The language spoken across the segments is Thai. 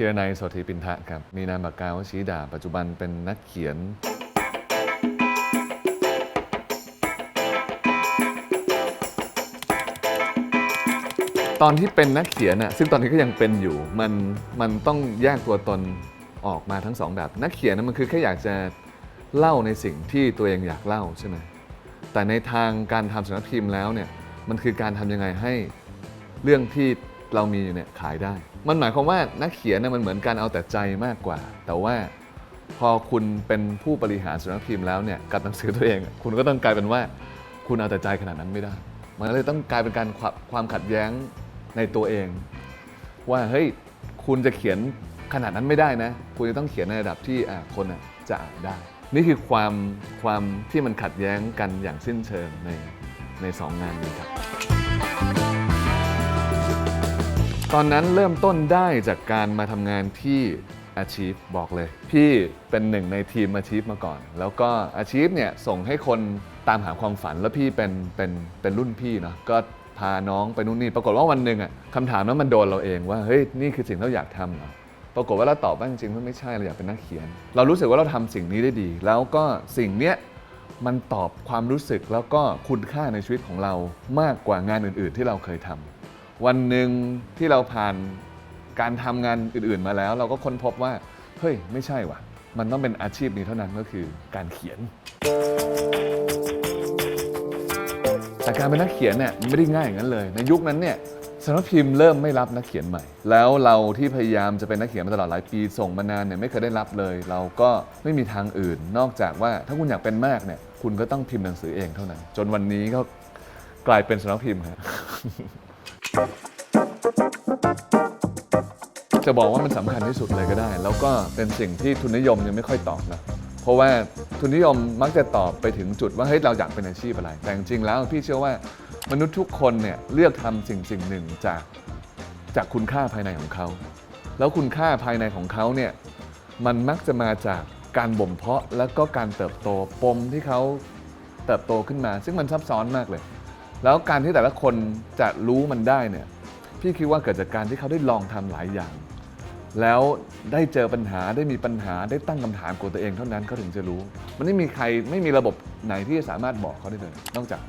ธีรนัยโสธีปินทะครับ มีนามปากกาว่าชีดา ปัจจุบันเป็นนักเขียน ตอนที่เป็นนักเขียนน่ะซึ่งตอนนี้ก็ยังเป็นอยู่ มันมันต้องแยกตัวตนออกมาทั้งสองแบบ นักเขียนนะมันคือแค่อยากจะเล่าในสิ่งที่ตัวเองอยากเล่าใช่ไหมแต่ในทางการทำสำนักพิมพ์แล้วเนี่ยมันคือการทำยังไงให้เรื่องที่ เรามีอยู่เนี่ยขายได้ มันหมายความว่านักเขียนน่ะมันเหมือนการเอาแต่ใจมากกว่า แต่ว่าพอคุณเป็นผู้บริหารสำนักพิมพ์แล้วเนี่ยกับหนังสือตัวเอง คุณก็ต้องกลายเป็นว่า คุณเอาแต่ใจขนาดนั้นไม่ได้ มันเลยต้องกลายเป็นการความขัดแย้งในตัวเอง ว่าเฮ้ยคุณจะเขียนขนาดนั้นไม่ได้นะ คุณจะต้องเขียนในระดับที่คนจะอ่านได้ นี่คือความความที่มันขัดแย้งกันอย่างสิ้นเชิงในในสองงานนี้ครับ ตอนนั้นเริ่มต้นได้จากการมาทำงานที่อาชีพบอกเลย พี่เป็นหนึ่งในทีมอาชีพมาก่อน แล้วก็อาชีพเนี่ยส่งให้คนตามหาความฝันแล้วพี่เป็นเป็นเป็นรุ่นพี่เนาะก็พาน้องไปนู่นนี่ปรากฏว่าวันหนึ่งอะคำถามนั้นมันโดนเราเองว่าเฮ้ยนี่คือสิ่งที่เราอยากทำเหรอปรากฏว่าเราตอบว่าจริงๆมันไม่ใช่เราอยากเป็นนักเขียน เรารู้สึกว่าเราทำสิ่งนี้ได้ดี แล้วก็สิ่งเนี้ยมันตอบความรู้สึกแล้วก็คุณค่าในชีวิตของเรามากกว่างานอื่น ๆ ที่เราเคยทำ วันหนึ่งที่เราผ่านการทำงานอื่น ๆ มาแล้ว เราก็ค้นพบว่า เฮ้ย ไม่ใช่ว่ะ มันต้องเป็นอาชีพนี้เท่านั้นก็คือการเขียน แต่การเป็นนักเขียนเนี่ยมันไม่ได้ง่ายอย่างนั้นเลย ในยุคนั้นเนี่ยสำนักพิมพ์เริ่มไม่รับนักเขียนใหม่ แล้วเราที่พยายามจะเป็นนักเขียนมาตลอดหลายปีส่งมานานเนี่ยไม่เคยได้รับเลย เราก็ไม่มีทางอื่น นอกจากว่าถ้าคุณอยากเป็นมากเนี่ยคุณก็ต้องพิมพ์หนังสือเองเท่านั้น จนวันนี้ก็กลายเป็นสำนักพิมพ์ครับ จะบอกว่ามันสำคัญที่สุดเลยก็ได้ แล้วก็เป็นสิ่งที่ทุนนิยมยังไม่ค่อยตอบนะเพราะว่าทุนนิยมมักจะตอบไปถึงจุดว่าเฮ้ยเราอยากเป็นอาชีพอะไร แต่จริงๆแล้วพี่เชื่อว่ามนุษย์ทุกคนเนี่ยเลือกทำสิ่งสิ่งหนึ่งจากจากคุณค่าภายในของเขา แล้วคุณค่าภายในของเขาเนี่ยมันมักจะมาจากการบ่มเพาะแล้วก็การเติบโตปมที่เขาเติบโตขึ้นมา ซึ่งมันซับซ้อนมากเลย แล้วการที่แต่ละคนจะรู้มันได้เนี่ยพี่คิดว่าเกิดจากการที่เขาได้ลองทำหลายอย่าง แล้วได้เจอปัญหาได้มีปัญหาได้ตั้งคำถามกับตัวเองเท่านั้นเขาถึงจะรู้ มันไม่มีใครไม่มีระบบไหนที่จะสามารถบอกเขาได้เลยนอกจาก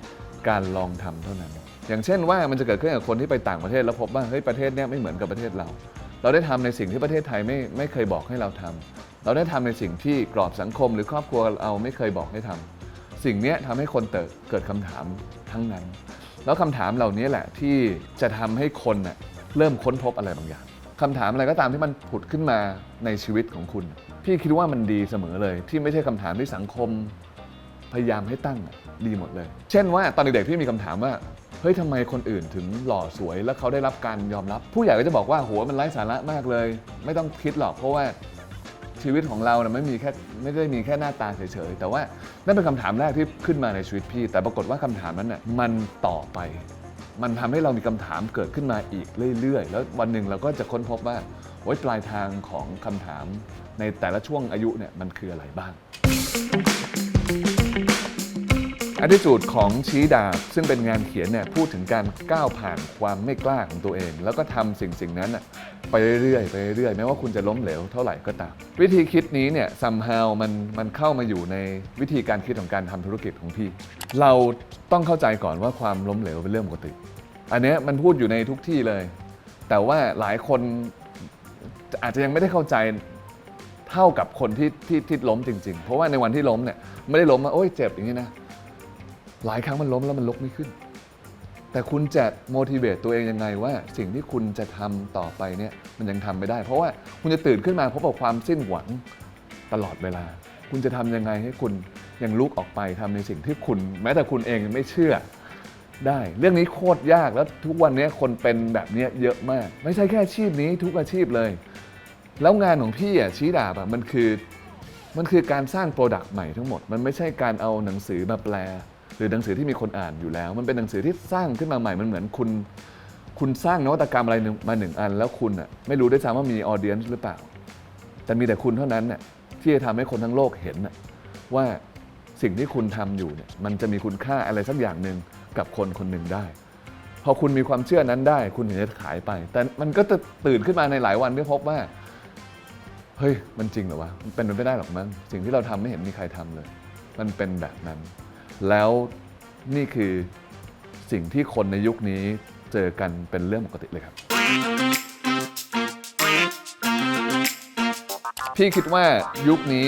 การลองทำเท่านั้น อย่างเช่นว่ามันจะเกิดขึ้นกับคนที่ไปต่างประเทศแล้วพบว่าเฮ้ยประเทศเนี้ยไม่เหมือนกับประเทศเรา เราได้ทำในสิ่งที่ประเทศไทยไม่ไม่เคยบอกให้เราทำเราได้ทำในสิ่งที่กรอบสังคมหรือครอบครัวเราไม่เคยบอกให้ทำ สิ่งนี้ทำให้คนเติบเกิดคำถามทั้งนั้น แล้วคำถามเหล่านี้แหละที่จะทำให้คนเน่ะเริ่มค้นพบอะไรบางอย่างคำถามอะไรก็ตามที่มันผุดขึ้นมาในชีวิตของคุณ พี่คิดว่ามันดีเสมอเลย ที่ไม่ใช่คำถามที่สังคม พยายามให้ตั้งดีหมดเลย เช่นว่าตอนเด็กๆพี่มีคำถามว่าเฮ้ยทำไมคนอื่นถึงหล่อสวย แล้วเขาได้รับการยอมรับ ผู้ใหญ่ก็จะบอกว่าโหมันไร้สาระมากเลย ไม่ต้องคิดหรอกเพราะว่า ชีวิตของเราเนะไม่มีแค่ไม่ได้มีแค่หน้าตาเฉยๆแต่ว่านั่นเป็นคำถามแรกที่ขึ้นมาในชีวิตพี่ แต่ปรากฏว่าคำถามนั้นน่ะมันต่อไป มันทำให้เรามีคำถามเกิดขึ้นมาอีกเรื่อยๆ แล้ววันหนึ่งเราก็จะค้นพบว่าโอ๊ยปลายทางของคำถามในแต่ละช่วงอายุเนี่ยมันคืออะไรบ้างอ t ิจูดของชี้ดาบซึ่งเป็นงานเขียนเนี่ยพูดถึงการก้าวผ่านความไม่กล้าของตัวเอง แล้วก็ทำสิ่งสิ่งนั้น ไปเรื่อยๆไปเรื่อยๆแม้ว่าคุณจะล้มเหลวเท่าไหร่ก็ตาม วิธีคิดนี้เนี่ย somehow มันมันเข้ามาอยู่ในวิธีการคิดของการทำธุรกิจของพี่ เราต้องเข้าใจก่อนว่าความล้มเหลวเป็นเรื่องปกติ อันนี้มันพูดอยู่ในทุกที่เลย แต่ว่าหลายคนอาจจะยังไม่ได้เข้าใจเท่ากับคนที่ที่ที่ล้มจริง ๆ เพราะว่าในวันที่ล้มเนี่ยไม่ได้ล้มว่าโอ๊ยเจ็บอย่างนี้นะหลายครั้งมันล้มแล้วมันลุกไม่ขึ้น แต่คุณจะ motivate ตัวเองยังไงว่าสิ่งที่คุณจะทำต่อไปเนี่ยมันยังทำไม่ได้ เพราะว่าคุณจะตื่นขึ้นมาพบกับความสิ้นหวังตลอดเวลา คุณจะทำยังไงให้คุณยังลุกออกไปทำในสิ่งที่คุณ แม้แต่คุณเองยังไม่เชื่อ ได้ เรื่องนี้โคตรยากแล้วทุกวันนี้คนเป็นแบบเนี้ยเยอะมาก ไม่ใช่แค่อาชีพนี้ทุกอาชีพเลย แล้วงานของพี่อะชี้ดาบอะมันคือ มันคือการสร้างโปรดักต์ใหม่ทั้งหมด มันไม่ใช่การเอาหนังสือมาแปล หรือหนังสือที่มีคนอ่านอยู่แล้ว มันเป็นหนังสือที่สร้างขึ้นมาใหม่มันเหมือนคุณ คุณสร้างนวัตกรรมอะไรหนึ่งมาหนึ่งอัน แล้วคุณอะไม่รู้ด้วยซ้ำว่ามีออเดียนหรือเปล่า แต่มีแต่คุณเท่านั้นน่ะที่จะทำให้คนทั้งโลกเห็นน่ะว่าสิ่งที่คุณทำอยู่เนี่ยมันจะมีคุณค่าอะไรสักอย่างหนึ่งกับคนคนหนึ่งได้ พอคุณมีความเชื่อนั้นได้ คุณถึงจะขายไป แต่มันก็จะตื่นขึ้นมาในหลายวันที่พบว่าเฮ้ยมันจริงเหรอวะมันเป็นไปไม่ได้หรอกมั้งสิ่งที่เราทำไม่เห็นมีใครทำเลย มันเป็นแบบนั้น แล้วนี่คือสิ่งที่คนในยุคนี้เจอกันเป็นเรื่องปกติเลยครับ พี่คิดว่ายุคนี้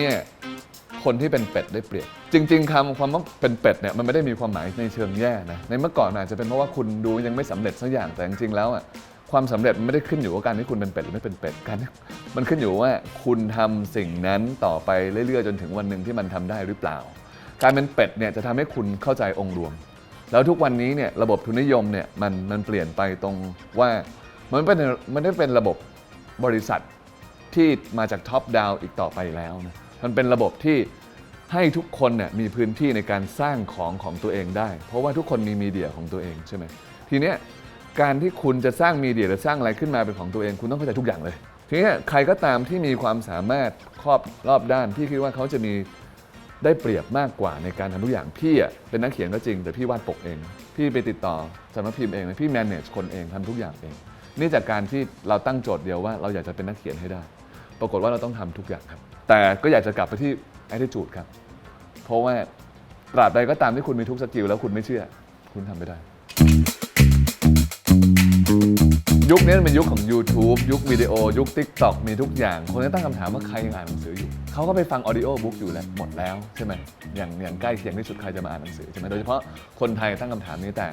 คนที่เป็นเป็ดได้เปรียบ จริง ๆคำความว่าเป็นเป็ดเนี่ยมันไม่ได้มีความหมายในเชิงแย่นะ ในเมื่อก่อนอาจจะเป็นเพราะว่าคุณดูยังไม่สำเร็จสักอย่างแต่จริงๆแล้วอะความสำเร็จมันไม่ได้ขึ้นอยู่กับการที่คุณเป็นเป็ดหรือไม่เป็นเป็ดการมันขึ้นอยู่ว่าคุณทำสิ่งนั้นต่อไปเรื่อยๆ จนถึงวันหนึ่งที่มันทำได้หรือเปล่า การเป็นเป็ดเนี่ยจะทำให้คุณเข้าใจองค์รวม แล้วทุกวันนี้เนี่ยระบบทุนนิยมเนี่ยมันมันเปลี่ยนไปตรงว่ามันเป็นมันไม่ได้เป็นระบบบริษัทที่มาจากท็อปดาวอีกต่อไปแล้วนะมันเป็นระบบที่ให้ทุกคนเนี่ยมีพื้นที่ในการสร้างของของตัวเองได้ เพราะว่าทุกคนมีมีเดียของตัวเองใช่ไหมทีเนี้ยการที่คุณจะสร้างมีเดียหรือสร้างอะไรขึ้นมาเป็นของตัวเอง คุณต้องเข้าใจทุกอย่างเลยทีนี้ใครก็ตามที่มีความสามารถครอบรอบด้านพี่คิดว่าเขาจะมี ได้เปรียบมากกว่าในการทำทุกอย่างพี่อะเป็นนักเขียนก็จริง แต่พี่วาดปกเอง พี่ไปติดต่อสำนักพิมพ์เองเลยพี่ manage คนเองทำทุกอย่างเอง นี่จากการที่เราตั้งโจทย์เดียวว่าเราอยากจะเป็นนักเขียนให้ได้ ปรากฏว่าเราต้องทำทุกอย่างครับ แต่ก็อยากจะกลับไปที่ attitude ครับ เพราะว่าตราบใดก็ตามที่คุณมีทุกสกิลแล้วคุณไม่เชื่อ คุณทำไม่ได้ ยุคนี้มันเป็นยุคของ YouTube ยุควิดีโอ ยุค TikTok มีทุกอย่าง คนก็ตั้งคำถามว่าใครยังอ่านหนังสืออยู่ เขาก็ไปฟัง audio book อยู่แล้วหมดแล้วใช่ไหมอย่างอย่างใกล้เคียงที่สุดใครจะมาอ่านหนังสือใช่ไหมโดยเฉพาะคนไทยตั้งคำถามนี้แต่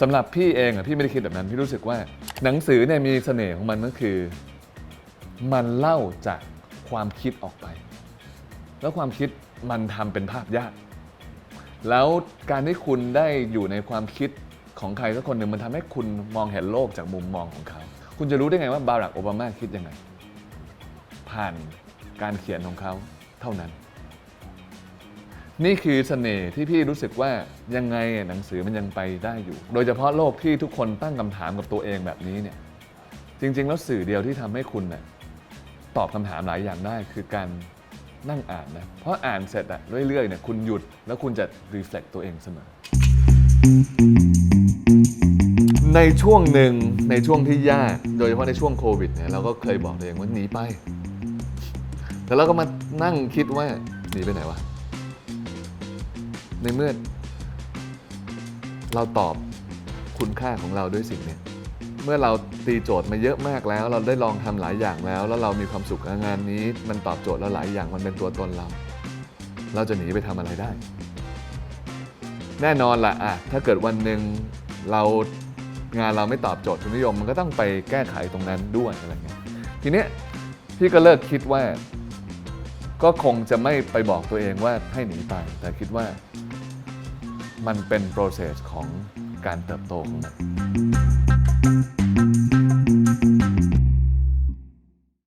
สำหรับพี่เองอะพี่ไม่ได้คิดแบบนั้นพี่รู้สึกว่าหนังสือเนี่ยมีเสน่ห์ของมันก็คือ มันเล่าจากความคิดออกไป แล้วความคิดมันทำเป็นภาพยาก แล้วการที่คุณได้อยู่ในความคิด ของใครสักคนหนึ่งมันทำให้คุณมองเห็นโลกจากมุมมองของเขา คุณจะรู้ได้ไงว่าบารักโอบามาคิดยังไง ผ่านการเขียนของเขาเท่านั้น นี่คือเสน่ห์ที่พี่รู้สึกว่ายังไงหนังสือมันยังไปได้อยู่ โดยเฉพาะโลกที่ทุกคนตั้งคำถามกับตัวเองแบบนี้เนี่ยจริง ๆ แล้วสื่อเดียวที่ทำให้คุณน่ะตอบคำถามหลายอย่างได้คือการนั่งอ่านนะ เพราะอ่านเสร็จอะเรื่อยๆเนี่ยคุณหยุดแล้วคุณจะรีเฟล็กตัวเองเสมอ ในช่วงหนึ่งในช่วงที่ยาก โดยเฉพาะในช่วงโควิดเนี่ยเราก็เคยบอกตัวเองว่าหนีไป แต่เราก็มานั่งคิดว่าหนีไปไหนวะ ในเมื่อเราตอบคุณค่าของเราด้วยสิ่งเนี้ยเมื่อเราตีโจทย์มาเยอะมากแล้ว เราได้ลองทำหลายอย่างแล้ว แล้วเรามีความสุขกับงานนี้ มันตอบโจทย์เราหลายอย่างมันเป็นตัวตนเรา เราจะหนีไปทำอะไรได้ แน่นอนละอะถ้าเกิดวันหนึ่งเรา งานเราไม่ตอบโจทย์ทุนนิยม มันก็ต้องไปแก้ไขตรงนั้นด้วยอะไรเงี้ยทีเนี้ยพี่ก็เลิกคิดว่า ก็คงจะไม่ไปบอกตัวเองว่าให้หนีไป แต่คิดว่ามันเป็น process ของการเติบโตของมัน